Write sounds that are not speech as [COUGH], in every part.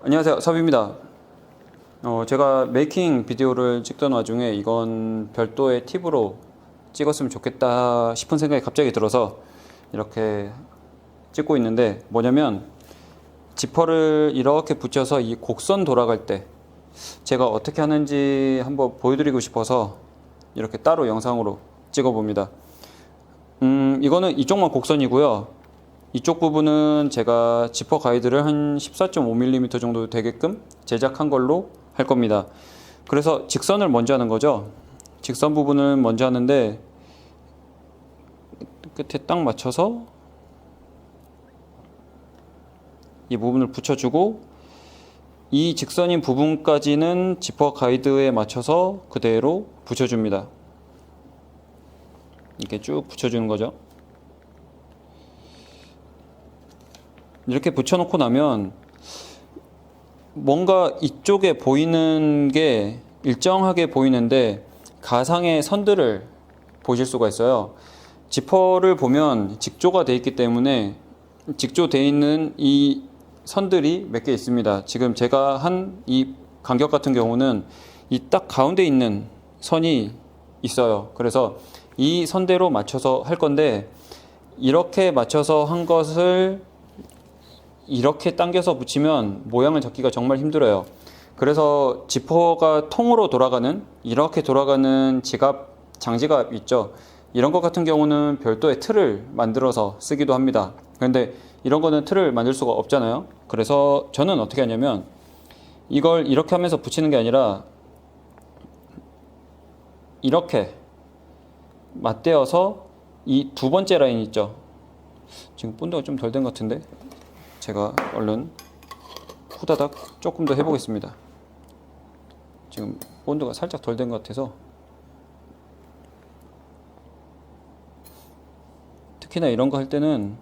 안녕하세요. 섭입니다. 어, 제가 메이킹 비디오를 찍던 와중에 이건 별도의 팁으로 찍었으면 좋겠다 싶은 생각이 갑자기 들어서 이렇게 찍고 있는데 뭐냐면 지퍼를 이렇게 붙여서 이 곡선 돌아갈 때 제가 어떻게 하는지 한번 보여드리고 싶어서 이렇게 따로 영상으로 찍어 봅니다. 음 이거는 이쪽만 곡선이고요 이쪽 부분은 제가 지퍼 가이드를 한 14.5mm 정도 되게끔 제작한 걸로 할 겁니다. 그래서 직선을 먼저 하는 거죠. 직선 부분을 먼저 하는데 끝에 딱 맞춰서 이 부분을 붙여주고 이 직선인 부분까지는 지퍼 가이드에 맞춰서 그대로 붙여줍니다. 이렇게 쭉 붙여주는 거죠. 이렇게 붙여놓고 나면 뭔가 이쪽에 보이는 게 일정하게 보이는데 가상의 선들을 보실 수가 있어요. 지퍼를 보면 직조가 되어 있기 때문에 직조되어 있는 이 선들이 몇 개 있습니다. 지금 제가 한 이 간격 같은 경우는 이 딱 가운데 있는 선이 있어요. 그래서 이 선대로 맞춰서 할 건데 이렇게 맞춰서 한 것을 이렇게 당겨서 붙이면 모양을 잡기가 정말 힘들어요. 그래서 지퍼가 통으로 돌아가는 이렇게 돌아가는 지갑 장지갑 있죠. 이런 것 같은 경우는 별도의 틀을 만들어서 쓰기도 합니다. 그런데 이런 거는 틀을 만들 수가 없잖아요. 그래서 저는 어떻게 하냐면 이걸 이렇게 하면서 붙이는 게 아니라 이렇게 맞대어서 이 두 번째 라인 있죠. 지금 본드가 좀 덜 된 것 같은데 제가 얼른 후다닥 조금 더 해보겠습니다. 지금 본드가 살짝 덜 된 것 같아서 특히나 이런 거 할 때는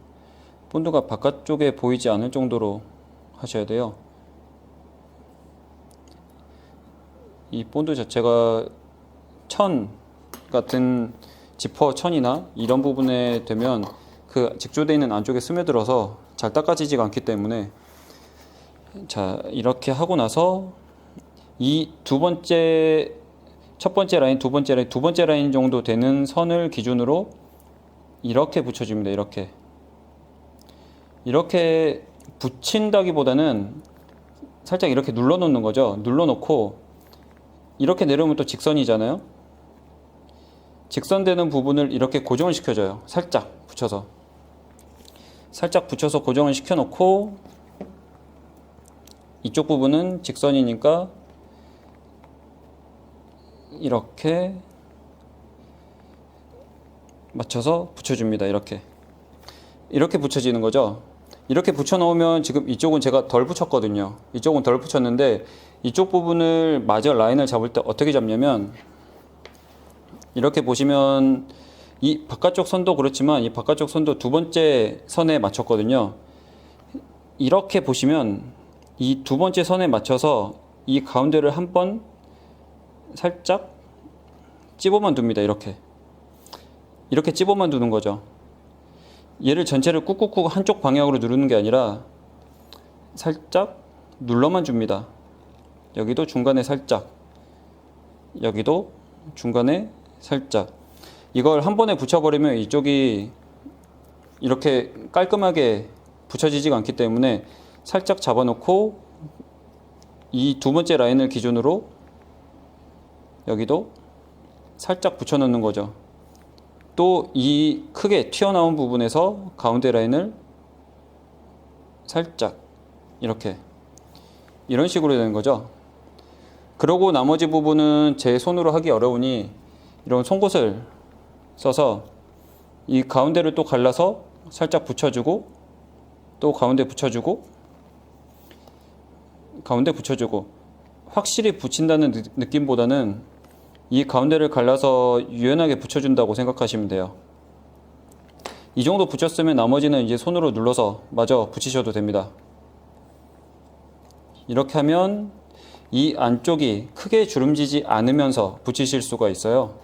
본드가 바깥쪽에 보이지 않을 정도로 하셔야 돼요. 이 본드 자체가 천 같은 지퍼 천이나 이런 부분에 되면 그 직조되어 있는 안쪽에 스며들어서 잘 닦아지지가 않기 때문에 자 이렇게 하고 나서 이 두 번째 첫 번째 라인 두 번째 라인 두 번째 라인 정도 되는 선을 기준으로 이렇게 붙여줍니다 이렇게. 이렇게 붙인다기보다는 살짝 이렇게 눌러 놓는 거죠. 눌러 놓고 이렇게 내려오면 또 직선이잖아요. 직선되는 부분을 이렇게 고정을 시켜줘요. 살짝 붙여서 살짝 붙여서 고정을 시켜놓고 이쪽 부분은 직선이니까 이렇게 맞춰서 붙여줍니다. 이렇게 이렇게 붙여지는 거죠. 이렇게 붙여놓으면 지금 이쪽은 제가 덜 붙였거든요. 이쪽은 덜 붙였는데 이쪽 부분을 마저 라인을 잡을 때 어떻게 잡냐면 이렇게 보시면 이 바깥쪽 선도 그렇지만 이 바깥쪽 선도 두 번째 선에 맞췄거든요. 이렇게 보시면 이 두 번째 선에 맞춰서 이 가운데를 한 번 살짝 찝어만 둡니다. 이렇게. 이렇게 찝어만 두는 거죠. 얘를 전체를 꾹꾹꾹 한쪽 방향으로 누르는 게 아니라 살짝 눌러만 줍니다. 여기도 중간에 살짝. 여기도 중간에 살짝. 이걸 한 번에 붙여버리면 이쪽이 이렇게 깔끔하게 붙여지지가 않기 때문에 살짝 잡아놓고 이 두 번째 라인을 기준으로 여기도 살짝 붙여넣는 거죠. 또 이 크게 튀어나온 부분에서 가운데 라인을 살짝 이렇게 이런 식으로 되는 거죠. 그러고 나머지 부분은 제 손으로 하기 어려우니 이런 송곳을 써서 이 가운데를 또 갈라서 살짝 붙여주고 또 가운데 붙여주고 가운데 붙여주고 확실히 붙인다는 느- 느낌보다는 이 가운데를 갈라서 유연하게 붙여준다고 생각하시면 돼요. 이 정도 붙였으면 나머지는 이제 손으로 눌러서 마저 붙이셔도 됩니다. 이렇게 하면 이 안쪽이 크게 주름지지 않으면서 붙이실 수가 있어요.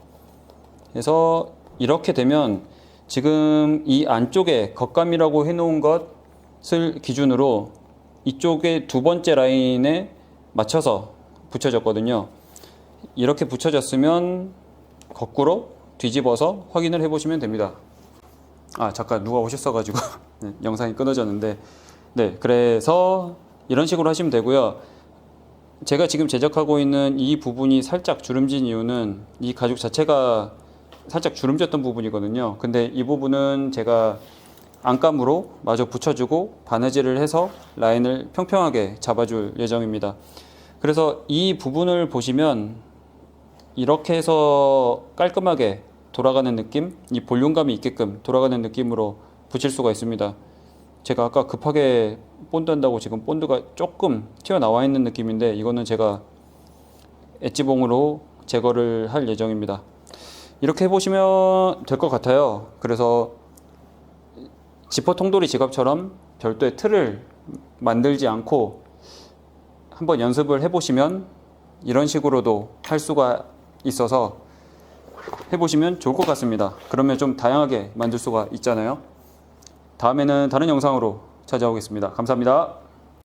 그래서 이렇게 되면 지금 이 안쪽에 겉감이라고 해놓은 것을 기준으로 이쪽에 두 번째 라인에 맞춰서 붙여졌거든요. 이렇게 붙여졌으면 거꾸로 뒤집어서 확인을 해보시면 됩니다. 아 잠깐 누가 오셨어가지고 [LAUGHS] 네, 영상이 끊어졌는데 네 그래서 이런 식으로 하시면 되고요. 제가 지금 제작하고 있는 이 부분이 살짝 주름진 이유는 이 가죽 자체가 살짝 주름졌던 부분이거든요. 근데 이 부분은 제가 안감으로 마저 붙여주고 바느질을 해서 라인을 평평하게 잡아줄 예정입니다. 그래서 이 부분을 보시면 이렇게 해서 깔끔하게 돌아가는 느낌, 이 볼륨감이 있게끔 돌아가는 느낌으로 붙일 수가 있습니다. 제가 아까 급하게 본드 한다고 지금 본드가 조금 튀어나와 있는 느낌인데 이거는 제가 엣지봉으로 제거를 할 예정입니다. 이렇게 해보시면 될 것 같아요. 그래서 지퍼 통돌이 지갑처럼 별도의 틀을 만들지 않고 한번 연습을 해보시면 이런 식으로도 할 수가 있어서 해보시면 좋을 것 같습니다. 그러면 좀 다양하게 만들 수가 있잖아요. 다음에는 다른 영상으로 찾아오겠습니다. 감사합니다.